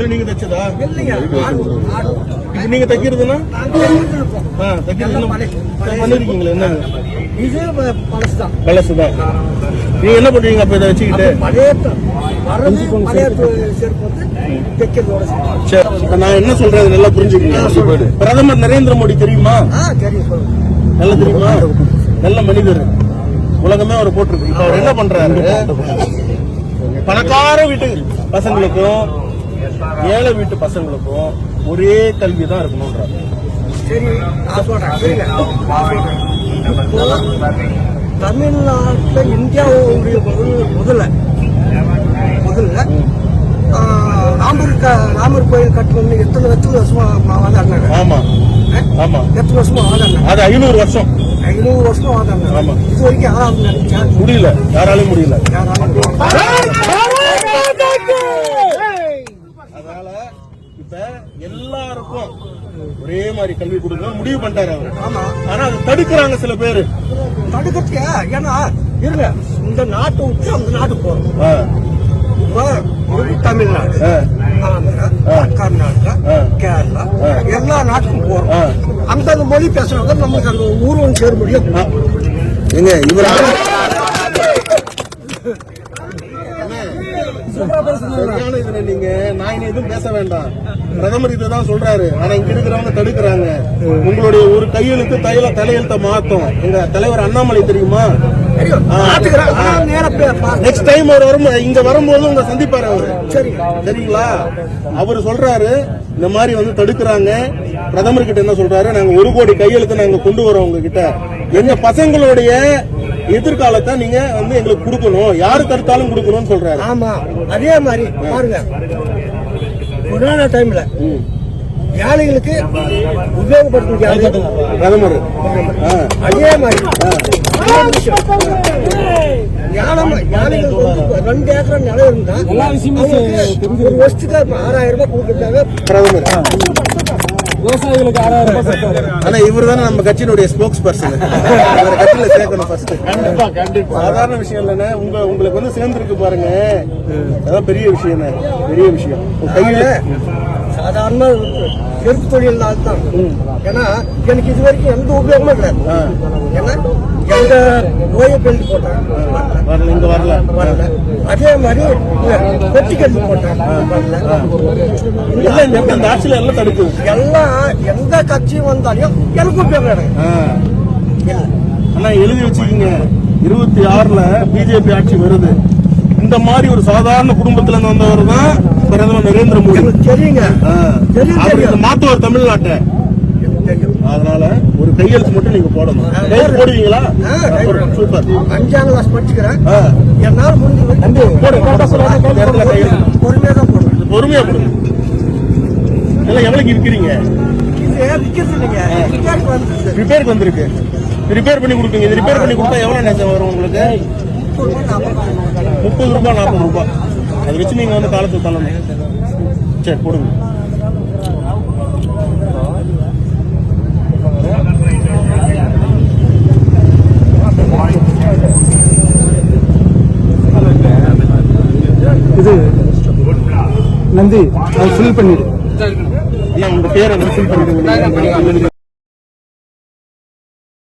இது நீங்க தைச்சதா. இது நீங்க பழைய பண்ணிருக்கீங்களா? என்ன? இது ப- பழசுதான். பழசுதான் நீங்க என்ன பண்றீங்க அப்ப இதை வச்சுக்கிட்டு? நான் என்ன சொல்றது நல்லா புரிஞ்சுக்கீங்க. பிரதமர் நரேந்திர மோடி தெரியுமா. நல்ல தெரியுமா? நல்ல மனிதர். உலகமே அவர் போட்டிருக்கு. அவர் என்ன பண்றாரு? பணக்கார வீட்டு பசங்களுக்கும் ஏழை வீட்டு பசங்களுக்கும் ஒரே கல்வி தான். இப்போ தமிழ்நாட்டுல இந்தியாவுடைய முதல் முதல்ல முதல்ல ராமர் ராமர் கோயில் கட்டணும்னு எத்தனை எத்தனை வருஷமா வாதாடினாங்க? ஆமா. ஆமா. எத்தனை வருஷமா வாதாடினாங்க? அது ஐநூறு வருஷம். ஐநூறு வருஷமா வாதாடினாங்க. ஆமா. இது வரைக்கும் நினைச்சா? முடியல. யாராலையும் முடியல. அதனால இப்ப எல்லாருக்கும் ஒரே மாதிரி கல்வி கொடுக்கணும் முடிவு பண்ணிட்டாரு அவரு ஆமா ஆனா அதை தடுக்கிறாங்க சில பேரு தடுக்கிறதுக்கு ஏன்னா இருங்க இந்த நாட்டை விட்டு அந்த நாட்டுக்கு போறோம் தமிழ்நாடு ஆந்திரா. கர்நாடகா. கேரளா. எல்லா நாட்டுக்கும் போறோம். அந்தந்த மொழி பேசுறவங்க நமக்கு அந்த ஊரும் சேர முடியும். எங்க இவர் சரியான இதுல நீங்க நான் எதுவும் பேச வேண்டாம் பிரதமர் இதுதான் சொல்றாரு. ஆனா இங்க இருக்கிறவங்க தடுக்கிறாங்க. உங்களுடைய ஒரு கையெழுத்து தைல தலையெழுத்த மாத்தம் எங்க தலைவர் அண்ணாமலை தெரியுமா? நெக்ஸ்ட் டைம் அவர் வரும் இங்க வரும்போது உங்க சந்திப்பாரு அவரு. சரி. சரிங்களா? அவர் சொல்றாரு இந்த மாதிரி வந்து தடுக்கிறாங்க. பிரதமர் கிட்ட என்ன சொல்றாரு? நாங்க ஒரு கோடி கையெழுத்து நாங்க கொண்டு வரோம் உங்ககிட்ட. எங்க பசங்களுடைய எதிர்காலத்தை நீங்க வந்து எங்களுக்கு கொடுக்கணும். யாரு தடுத்தாலும் கொடுக்கணும்னு சொல்றாரு. ஆமா. அதே மாதிரி பாருங்க. கொரோனா டைம்ல. ஏழைகளுக்கு உபயோகப்படுத்தும்? பிரதமர். அதே மாதிரி ரெண்டு ஏக்கர் நிலம் இருந்தா ஒரு வருஷத்துக்கு ஆறாயிரம் ரூபாய் கொடுக்கறதாக பிரதமர் விவசாயிகளுக்கு ஆறாயிரம் ரூபாய் சேர்த்தாரு ஆனா இவர் தானே நம்ம கட்சியினுடைய ஸ்போக்ஸ் பர்சன் அவரை கட்சியில சேர்க்கணும் ஃபர்ஸ்ட் கண்டிப்பா கண்டிப்பா. சாதாரண விஷயம் இல்லைண்ணே. உங்க உங்களுக்கு வந்து சேர்ந்துருக்கு பாருங்க. அதான் பெரிய விஷயம் பெரிய விஷயம். கையில சாதாரண செருப்பு தொழில் தான் ஏன்னா எனக்கு இது வரைக்கும் எந்த உபயோகமும் கிடையாது. ஏன்னா எந்த நோயை பெல்ட் போட்டேன் வரல வரல. அதே மாதிரி பெட்டி கட்டு போட்டேன் வரல. இந்த ஆட்சியில எல்லாம் தடுக்குது எல்லாம் எந்த கட்சியும் வந்தாலும் எனக்கு உபயோகம் கிடையாது. ஆனா எழுதி வச்சுக்கீங்க. இருபத்தி ஆறுல பிஜேபி ஆட்சி வருது. இந்த மாதிரி ஒரு சாதாரண குடும்பத்துல இருந்து வந்தவர் தான் பிரதமர் நரேந்திர மோடி. இந்த மாத்துவார் தமிழ்நாட்டை. அதனால ஒரு கையெழுத்து மட்டும் நீங்க போடணும். போடுவீங்களா. சூப்பர். அஞ்சாம் கிளாஸ் படிச்சுக்கிறேன். என்னால கையெழுத்து. பொறுமையா தான் போடுவேன் பொறுமையா போடுங்க. எல்லாம் எவ்வளவுக்கு இருக்கிறீங்க ரிப்பேருக்கு வந்திருக்கு. ரிப்பேர் பண்ணி கொடுப்பீங்க. இது ரிப்பேர் பண்ணி கொடுத்தா எவ்வளவு நேசம் வரும் உங்களுக்கு? முப்பது ரூபாய் நாற்பது ரூபாய் அதை வச்சு நீங்க வந்து காலத்தை தள்ளணும். சரி போடுங்க. இது நந்தி அது ஃபில் பண்ணிடு. ஐயா உங்க பேரை ஃபில் பண்ணிடுங்க.